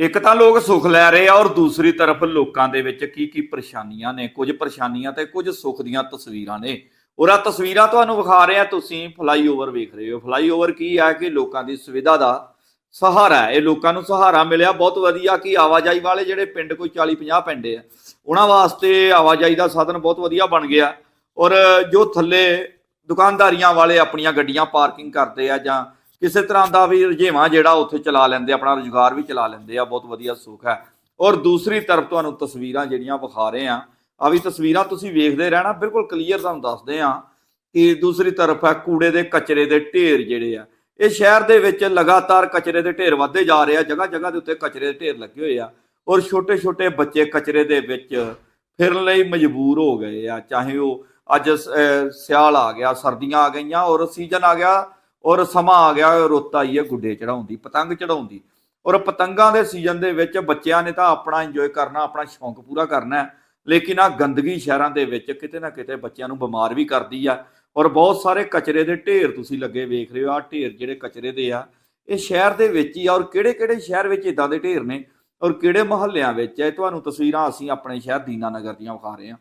ਇੱਕ ਤਾਂ ਲੋਕ ਸੁੱਖ ਲੈ ਰਹੇ ਆ ਔਰ ਦੂਸਰੀ ਤਰਫ ਲੋਕਾਂ ਦੇ ਵਿੱਚ ਕੀ ਕੀ ਪਰੇਸ਼ਾਨੀਆਂ ਨੇ? ਕੁਝ ਪਰੇਸ਼ਾਨੀਆਂ ਤੇ ਕੁਝ ਸੁੱਖ ਦੀਆਂ ਤਸਵੀਰਾਂ ਨੇ। ਔਰ ਆ ਤਸਵੀਰਾਂ ਤੁਹਾਨੂੰ ਵਿਖਾ ਰਹੇ ਆ ਤੁਸੀਂ ਫਲਾਈਓਵਰ ਵੇਖ ਰਹੇ ਹੋ। ਫਲਾਈਓਵਰ ਕੀ ਹੈ ਕਿ ਲੋਕਾਂ ਦੀ ਸੁਵਿਧਾ ਦਾ ਸਹਾਰਾ ਇਹ ਲੋਕਾਂ ਨੂੰ ਸਹਾਰਾ ਮਿਲਿਆ। ਬਹੁਤ ਵਧੀਆ ਕਿ ਆਵਾਜਾਈ ਵਾਲੇ ਜਿਹੜੇ ਪਿੰਡ ਕੋਈ 40 50 ਪਿੰਡ ਆ, ਉਹਨਾਂ ਵਾਸਤੇ ਆਵਾਜਾਈ ਦਾ ਸਾਧਨ ਬਹੁਤ ਵਧੀਆ ਬਣ ਗਿਆ। ਔਰ ਜੋ ਥੱਲੇ ਦੁਕਾਨਦਾਰੀਆਂ ਵਾਲੇ ਆਪਣੀਆਂ ਗੱਡੀਆਂ ਪਾਰਕਿੰਗ ਕਰਦੇ ਆ ਜਾਂ ਕਿਸੇ ਤਰ੍ਹਾਂ ਦਾ ਵੀ ਰੁਝੇਵਾਂ ਜਿਹੜਾ ਉੱਥੇ ਚਲਾ ਲੈਂਦੇ, ਆਪਣਾ ਰੁਜ਼ਗਾਰ ਵੀ ਚਲਾ ਲੈਂਦੇ ਆ, ਬਹੁਤ ਵਧੀਆ ਸੁੱਖ ਹੈ। ਔਰ ਦੂਸਰੀ ਤਰਫ ਤੁਹਾਨੂੰ ਤਸਵੀਰਾਂ ਜਿਹੜੀਆਂ ਵਿਖਾ ਰਹੇ ਆ ਆ ਵੀ ਤਸਵੀਰਾਂ ਤੁਸੀਂ ਵੇਖਦੇ ਰਹਿਣਾ, ਬਿਲਕੁਲ ਕਲੀਅਰ ਤੁਹਾਨੂੰ ਦੱਸਦੇ ਆ ਕਿ ਦੂਸਰੀ ਤਰਫ ਹੈ ਕੂੜੇ ਦੇ ਕਚਰੇ ਦੇ ਢੇਰ ਜਿਹੜੇ ਆ। ਇਹ ਸ਼ਹਿਰ ਦੇ ਵਿੱਚ ਲਗਾਤਾਰ ਕਚਰੇ ਦੇ ਢੇਰ ਵੱਧਦੇ ਜਾ ਰਹੇ ਆ ਜਗ੍ਹਾ ਜਗ੍ਹਾ ਦੇ ਉੱਤੇ ਕਚਰੇ ਦੇ ਢੇਰ ਲੱਗੇ ਹੋਏ ਆ। ਔਰ ਛੋਟੇ ਛੋਟੇ ਬੱਚੇ ਕਚਰੇ ਦੇ ਵਿੱਚ ਫਿਰਨ ਲਈ ਮਜਬੂਰ ਹੋ ਗਏ ਆ, ਚਾਹੇ ਉਹ ਅੱਜ ਸਿਆਲ ਆ ਗਿਆ, ਸਰਦੀਆਂ ਆ ਗਈਆਂ ਔਰ ਸੀਜ਼ਨ ਆ ਗਿਆ ਔਰ ਸਮਾਂ ਆ ਗਿਆ, ਰੁੱਤ ਆਈ ਹੈ ਗੁੱਡੇ ਚੜਾਉਂਦੀ ਪਤੰਗ ਚੜਾਉਂਦੀ ਔਰ ਪਤੰਗਾਂ ਦੇ ਸੀਜ਼ਨ ਦੇ ਵਿੱਚ ਬੱਚਿਆਂ ਨੇ ਤਾਂ ਆਪਣਾ ਇੰਜੋਏ ਕਰਨਾ, ਆਪਣਾ ਸ਼ੌਂਕ ਪੂਰਾ ਕਰਨਾ ਲੇਕਿਨ ਆ ਗੰਦਗੀ ਸ਼ਹਿਰਾਂ ਦੇ ਵਿੱਚ ਕਿਤੇ ਨਾ ਕਿਤੇ ਬੱਚਿਆਂ ਨੂੰ ਬਿਮਾਰ ਵੀ ਕਰਦੀ ਆ। ਔਰ ਬਹੁਤ ਸਾਰੇ ਕਚਰੇ ਦੇ ਢੇਰ ਤੁਸੀਂ ਲੱਗੇ ਵੇਖ ਰਹੇ ਹੋ ਆ ਢੇਰ ਜਿਹੜੇ ਕਚਰੇ ਦੇ ਆ, ਇਹ ਸ਼ਹਿਰ ਦੇ ਵਿੱਚ ਹੀ ਆ। ਔਰ ਕਿਹੜੇ ਕਿਹੜੇ ਸ਼ਹਿਰ ਵਿੱਚ ਇਦਾਂ ਦੇ ਢੇਰ ਨੇ? ਔਰ ਕਿਹੜੇ ਮੁਹੱਲਿਆਂ ਵਿੱਚ? ਹੈ ਤੁਹਾਨੂੰ ਤਸਵੀਰਾਂ ਅਸੀਂ ਆਪਣੇ ਸ਼ਹਿਰ ਦੀਨਾਨਗਰ ਦੀਆਂ ਵਿਖਾ ਰਹੇ ਹਾਂ।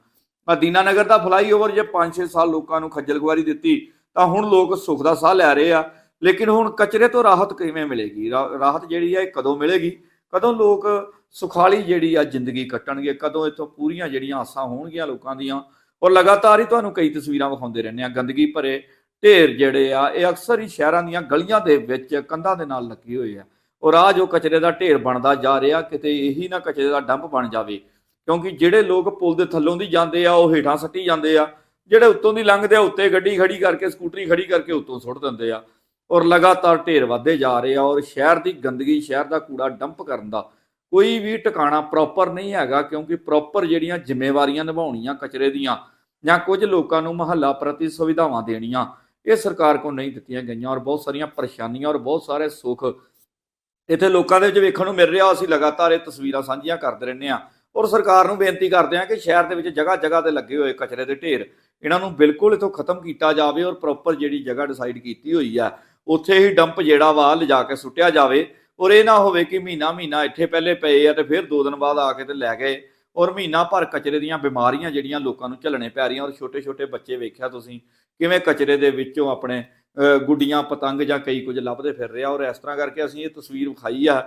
ਆ ਦੀਨਾਨਗਰ ਦਾ ਫਲਾਈਓਵਰ ਜੇ 5-6 ਸਾਲ ਲੋਕਾਂ ਨੂੰ ਖੱਜਲ ਖੁਆਰੀ ਦਿੱਤੀ ਤਾਂ ਹੁਣ ਲੋਕ ਸੁੱਖ ਦਾ ਸਾਹ ਲੈ ਰਹੇ ਆ। ਲੇਕਿਨ ਹੁਣ ਕਚਰੇ ਤੋਂ ਰਾਹਤ ਕਿਵੇਂ ਮਿਲੇਗੀ? ਰਾ- ਰਾਹਤ ਜਿਹੜੀ ਆ ਇਹ ਕਦੋਂ ਮਿਲੇਗੀ? ਕਦੋਂ ਲੋਕ ਸੁਖਾਲੀ ਜਿਹੜੀ ਆ ਜ਼ਿੰਦਗੀ ਕੱਟਣਗੇ? ਕਦੋਂ ਇਥੋਂ ਪੂਰੀਆਂ ਜਿਹੜੀਆਂ ਆਸਾਂ ਹੋਣਗੀਆਂ ਲੋਕਾਂ ਦੀਆਂ? ਔਰ ਲਗਾਤਾਰ ਹੀ ਤੁਹਾਨੂੰ ਕਈ ਤਸਵੀਰਾਂ ਵਿਖਾਉਂਦੇ ਰਹਿੰਦੇ ਆ ਗੰਦਗੀ ਭਰੇ ਢੇਰ ਜਿਹੜੇ ਆ, ਇਹ ਅਕਸਰ ਹੀ ਸ਼ਹਿਰਾਂ ਦੀਆਂ ਗਲੀਆਂ ਦੇ ਵਿੱਚ ਕੰਧਾਂ ਦੇ ਨਾਲ ਲੱਗੇ ਹੋਏ ਆ। ਔਰ ਆ ਜੋ ਕਚਰੇ ਦਾ ਢੇਰ ਬਣਦਾ ਜਾ ਰਿਹਾ, ਕਿਤੇ ਇਹੀ ਨਾ ਕਚਰੇ ਦਾ ਡੰਪ ਬਣ ਜਾਵੇ। ਕਿਉਂਕਿ ਜਿਹੜੇ ਲੋਕ ਪੁਲ ਦੇ ਥੱਲੋਂ ਦੀ ਜਾਂਦੇ ਆ, ਉਹ ਹੇਠਾਂ ਸੱਟੀ ਜਾਂਦੇ ਆ। ਜਿਹੜੇ ਉੱਤੋਂ ਦੀ ਲੰਘਦੇ ਆ, ਉੱਤੇ ਗੱਡੀ ਖੜੀ ਕਰਕੇ, ਸਕੂਟਰੀ ਖੜੀ ਕਰਕੇ ਉੱਤੋਂ ਸੁੱਟ ਦਿੰਦੇ ਆ ਔਰ ਲਗਾਤਾਰ ਢੇਰ ਵੱਧਦੇ ਜਾ ਰਹੇ ਆ ਔਰ ਸ਼ਹਿਰ ਦੀ ਗੰਦਗੀ, ਸ਼ਹਿਰ ਦਾ ਕੂੜਾ ਡੰਪ ਕਰਨ ਦਾ ਕੋਈ ਵੀ ਟਿਕਾਣਾ ਪ੍ਰੋਪਰ ਨਹੀਂ ਹੈਗਾ ਕਿਉਂਕਿ ਪ੍ਰੋਪਰ ਜਿਹੜੀਆਂ ਜ਼ਿੰਮੇਵਾਰੀਆਂ ਨਿਭਾਉਣੀਆਂ ਕਚਰੇ ਦੀਆਂ ਜਾਂ ਕੁਝ ਲੋਕਾਂ ਨੂੰ ਮਹੱਲਾ ਪ੍ਰਤੀ ਸੁਵਿਧਾਵਾਂ ਦੇਣੀਆਂ, ਇਹ ਸਰਕਾਰ ਕੋਲ ਨਹੀਂ ਦਿੱਤੀਆਂ ਗਈਆਂ ਔਰ ਬਹੁਤ ਸਾਰੀਆਂ ਪਰੇਸ਼ਾਨੀਆਂ ਔਰ ਬਹੁਤ ਸਾਰੇ ਸੁੱਖ ਇੱਥੇ ਲੋਕਾਂ ਦੇ ਵਿੱਚ ਵੇਖਣ ਨੂੰ ਮਿਲ ਰਿਹਾ, ਅਸੀਂ ਲਗਾਤਾਰ ਇਹ ਤਸਵੀਰਾਂ ਸਾਂਝੀਆਂ ਕਰਦੇ ਰਹਿੰਦੇ ਆ ਔਰ ਸਰਕਾਰ ਨੂੰ ਬੇਨਤੀ ਕਰਦੇ ਆ ਕਿ ਸ਼ਹਿਰ ਦੇ ਵਿੱਚ ਜਗ੍ਹਾ ਜਗ੍ਹਾ ਤੇ ਲੱਗੇ ਹੋਏ ਕਚਰੇ ਦੇ ਢੇਰ ਇਹਨਾਂ ਨੂੰ ਬਿਲਕੁਲ ਇਥੋਂ ਖਤਮ ਕੀਤਾ ਜਾਵੇ ਔਰ ਪ੍ਰੋਪਰ ਜਿਹੜੀ ਜਗ੍ਹਾ ਡਿਸਾਈਡ ਕੀਤੀ ਹੋਈ ਆ, ਉੱਥੇ ਹੀ ਡੰਪ ਜਿਹੜਾ ਵਾ ਲਿਜਾ ਕੇ ਸੁੱਟਿਆ ਜਾਵੇ ਔਰ ਇਹ ਨਾ ਹੋਵੇ ਕਿ ਮਹੀਨਾ ਮਹੀਨਾ ਇੱਥੇ ਪਹਿਲੇ ਪਏ ਆ ਤੇ ਫਿਰ ਦੋ ਦਿਨ ਬਾਅਦ ਆ ਕੇ ਤੇ ਲੈ ਗਏ ਔਰ ਮਹੀਨਾ ਭਰ ਕਚਰੇ ਦੀਆਂ ਬਿਮਾਰੀਆਂ ਜਿਹੜੀਆਂ ਲੋਕਾਂ ਨੂੰ ਝੱਲਣੇ ਪੈ ਰਹੀਆਂ ਔਰ ਛੋਟੇ ਛੋਟੇ ਬੱਚੇ ਵੇਖਿਆ ਤੁਸੀਂ ਕਿਵੇਂ ਕਚਰੇ ਦੇ ਵਿੱਚੋਂ ਆਪਣੇ ਗੁੱਡੀਆਂ, ਪਤੰਗ ਜਾਂ ਕਈ ਕੁਝ ਲੱਭਦੇ ਫਿਰ ਰਿਹਾ ਔਰ ਇਸ ਤਰ੍ਹਾਂ ਕਰਕੇ ਅਸੀਂ ਇਹ ਤਸਵੀਰ ਵਿਖਾਈ ਆ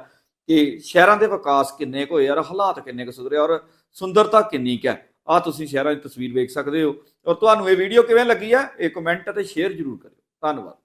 ਕਿ ਸ਼ਹਿਰਾਂ ਦੇ ਵਿਕਾਸ ਕਿੰਨੇ ਕੁ ਹੋਏ ਔਰ ਹਾਲਾਤ ਕਿੰਨੇ ਕੁ ਸੁਧਰੇ ਔਰ ਸੁੰਦਰਤਾ ਕਿੰਨੀ ਕੁ ਹੈ। ਆ ਤੁਸੀਂ ਸ਼ਹਿਰਾਂ ਦੀ ਤਸਵੀਰ ਵੇਖ ਸਕਦੇ ਹੋ। ਔਰ ਤੁਹਾਨੂੰ ਇਹ ਵੀਡੀਓ ਕਿਵੇਂ ਲੱਗੀ ਆ, ਇਹ ਕਮੈਂਟ ਅਤੇ ਸ਼ੇਅਰ ਜ਼ਰੂਰ ਕਰਿਓ। ਧੰਨਵਾਦ।